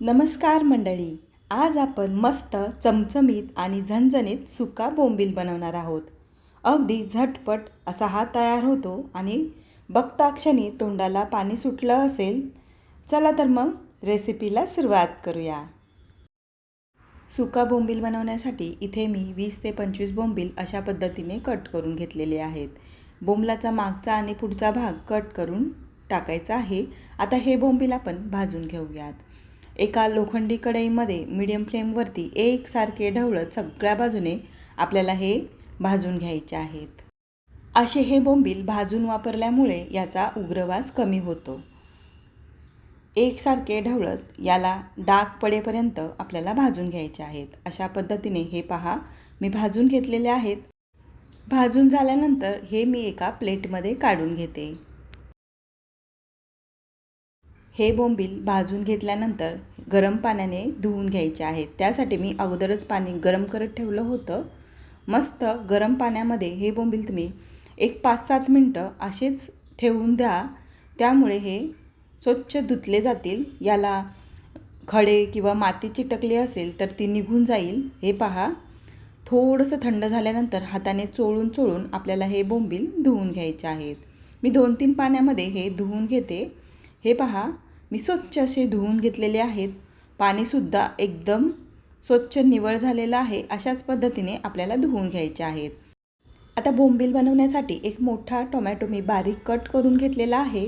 नमस्कार मंडळी आज आपण मस्त चमचमीत आणि झणझणीत सुका बोंबील बनवणार आहोत. अगदी झटपट असा हा तयार होतो आणि बघता क्षणी तोंडाला पाणी सुटलं असेल चला तर मग रेसिपीला सुरुवात करूया. सुका बोंबील बनवण्यासाठी इथे मी वीस ते पंचवीस बोंबील अशा पद्धतीने कट करून घेतलेले आहेत. बोंबलाचा मागचा आणि पुढचा भाग कट करून टाकायचा आहे. आता हे बोंबील आपण भाजून घेऊयात. एका लोखंडी कढईमध्ये मीडियम फ्लेमवरती एकसारखे ढवळत सगळ्या बाजूने आपल्याला हे भाजून घ्यायचे आहेत. असे हे बोंबील भाजून वापरल्यामुळे याचा उग्रवास कमी होतो. एकसारखे ढवळत याला डाग पडेपर्यंत आपल्याला भाजून घ्यायचे आहेत. अशा पद्धतीने हे पहा मी भाजून घेतलेले आहेत. भाजून झाल्यानंतर हे मी एका प्लेटमध्ये काढून घेते. हे बोंबील भाजून घेतल्यानंतर गरम पाण्याने धुवून घ्यायचे आहेत. त्यासाठी मी अगोदरच पाणी गरम करत ठेवलं होतं. मस्त गरम पाण्यामध्ये हे बोंबील तुम्ही एक पाच सात मिनटं असेच ठेवून द्या. त्यामुळे हे स्वच्छ धुतले जातील. याला खडे किंवा माती चिटकली असेल तर ती निघून जाईल. हे पहा. थोडंसं थंड झाल्यानंतर हाताने चोळून चोळून आपल्याला हे बोंबील धुवून घ्यायचे आहेत. मी दोन तीन पाण्यामध्ये हे धुवून घेते. हे पहा. मी स्वच्छ असे धुवून घेतलेले आहेत. पाणीसुद्धा एकदम स्वच्छ निवळ झालेलं आहे अशाच पद्धतीने आपल्याला धुवून घ्यायचे आहेत. आता बोंबील बनवण्यासाठी एक मोठा टोमॅटो मी बारीक कट करून घेतलेला आहे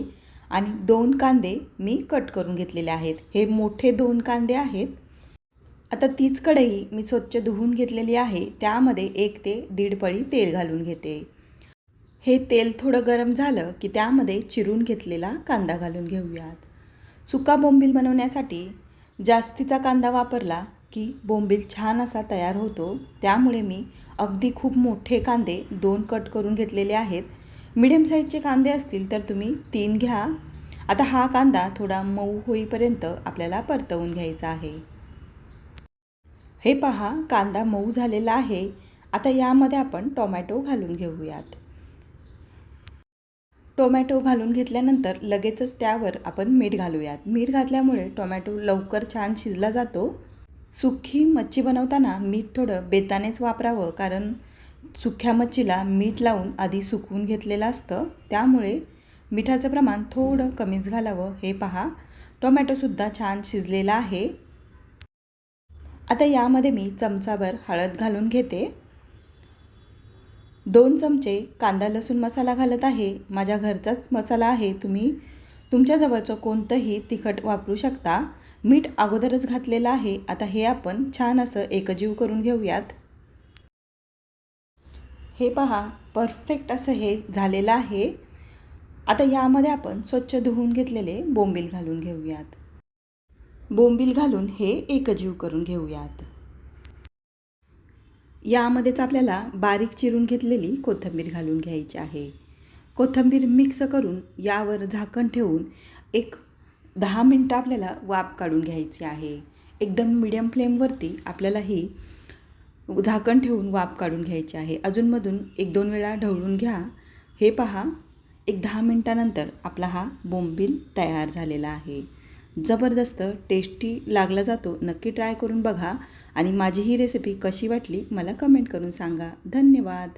आणि दोन कांदे मी कट करून घेतलेले आहेत. हे मोठे दोन कांदे आहेत. आता तीच कढई मी स्वच्छ धुवून घेतलेली आहे. त्यामध्ये एक ते दीड पळी तेल घालून घेते. हे तेल थोडं गरम झालं की त्यामध्ये चिरून घेतलेला कांदा घालून घेऊयात. सुका बोंबील बनवण्यासाठी जास्तीचा कांदा वापरला की बोंबील छान असा तयार होतो. त्यामुळे मी अगदी खूप मोठे कांदे दोन कट करून घेतलेले आहेत. मिडियम साईजचे कांदे असतील तर तुम्ही तीन घ्या. आता हा कांदा थोडा मऊ होईपर्यंत आपल्याला परतवून घ्यायचा आहे. हे पहा कांदा मऊ झालेला आहे. आता यामध्ये आपण टोमॅटो घालून घेऊयात. टोमॅटो घालून घेतल्यानंतर लगेचच त्यावर आपण मीठ घालूयात. मीठ घातल्यामुळे टोमॅटो लवकर छान शिजला जातो. सुखी मच्छी बनवताना मीठ थोडं बेतानेच वापरावं कारण सुख्या मच्छीला मीठ लावून आधी सुकवून घेतलेलं असतं. त्यामुळे मिठाचं प्रमाण थोडं कमीच घालावं. हे पहा टोमॅटोसुद्धा छान शिजलेला आहे. आता यामध्ये मी चमचाभर हळद घालून घेते. दोन चमचे कांदा लसूण मसाला घालत आहे. माझ्या घरचाच मसाला आहे. तुम्ही तुमच्याजवळचं कोणतंही तिखट वापरू शकता. मीठ अगोदरच घातलेलं आहे. आता हे आपण छान असं एकजीव करून घेऊयात. हे पहा परफेक्ट असं हे झालेलं आहे. आता यामध्ये आपण स्वच्छ धुवून घेतलेले बोंबील घालून घेऊयात. बोंबील घालून हे एकजीव करून घेऊयात. यामध्येच आपल्याला बारीक चिरून घेतलेली कोथिंबीर घालून घ्यायची आहे. कोथिंबीर मिक्स करून यावर झाकण ठेवून एक दहा मिनटं आपल्याला वाफ काढून घ्यायची आहे. एकदम मिडियम फ्लेमवरती आपल्याला ही झाकण ठेवून वाफ काढून घ्यायची आहे. अजूनमधून एक दोन वेळा ढवळून घ्या. हे पहा एक दहा मिनटानंतर आपला हा बोंबील तयार झालेला आहे. जबरदस्त टेस्टी लागला जातो. नक्की ट्राय करून बघा. आणि माझी ही रेसिपी कशी वाटली मला कमेंट करून सांगा. धन्यवाद.